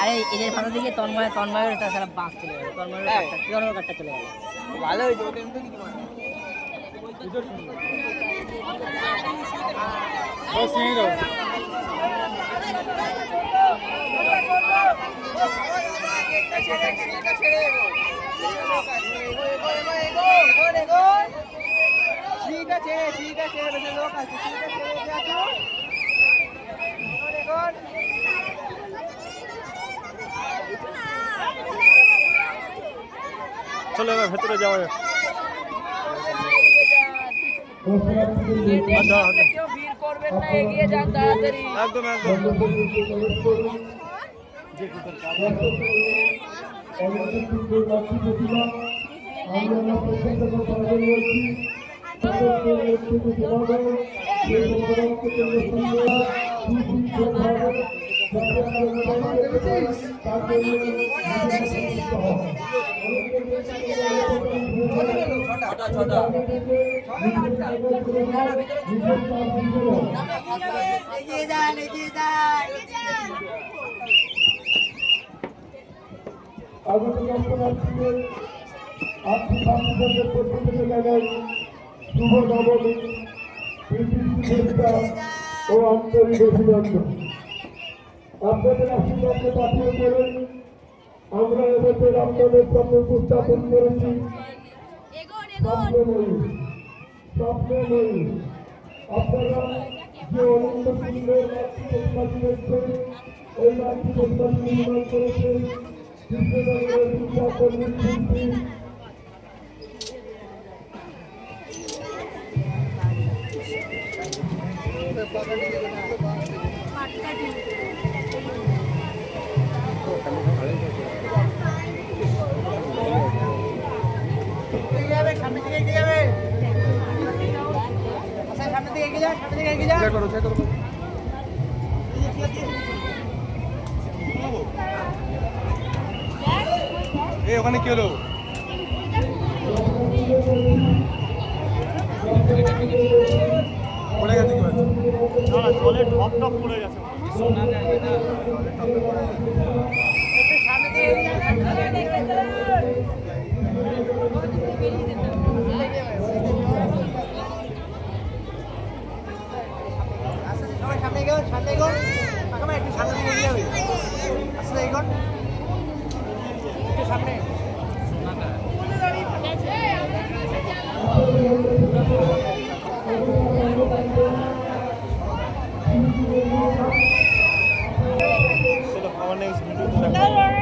আরে এদের মাথা দিকে তন্ময় তন্ময়ের তার বাঁশ চলে গেল তন্ময়ের কাঠটা চলে গেল ভালো হয়েছে ছেড়ে আছে ঠিক আছে বেশি লোক আছে ঠিক আছে রেডি আছো? এগোন, এগোন। এবার ভেতরে যাওয়া যাক আচ্ছা, আচ্ছা। একদম একদম এগিয়ে যান এগিয়ে জায়গায় শুভ নবমী ও আন্তরিক অভিনন্দন। আপনাদের আশীর্বাদকে পাঠিয়ে করে আমরা এবছর আপনাদের সামনে উপস্থাপন করেছি। আপনারা যে অনন্ত সুন্দর রাত্রি প্রতিমা দিয়েছেন ওই রাত্রি নির্মাণ করেছেন। শিল্পী এই ওখানে কি হলো পড়ে গেছে কি হয়েছে? না না জলে ঢপ ঢপ পড়ে গেছে। সামনে এগোন সামনে কাকামা একটু সামনে দিকে এগিয়ে যাবে আস্তে এগোন একটু সামনে চলো আমার নেক্সট ভিডিও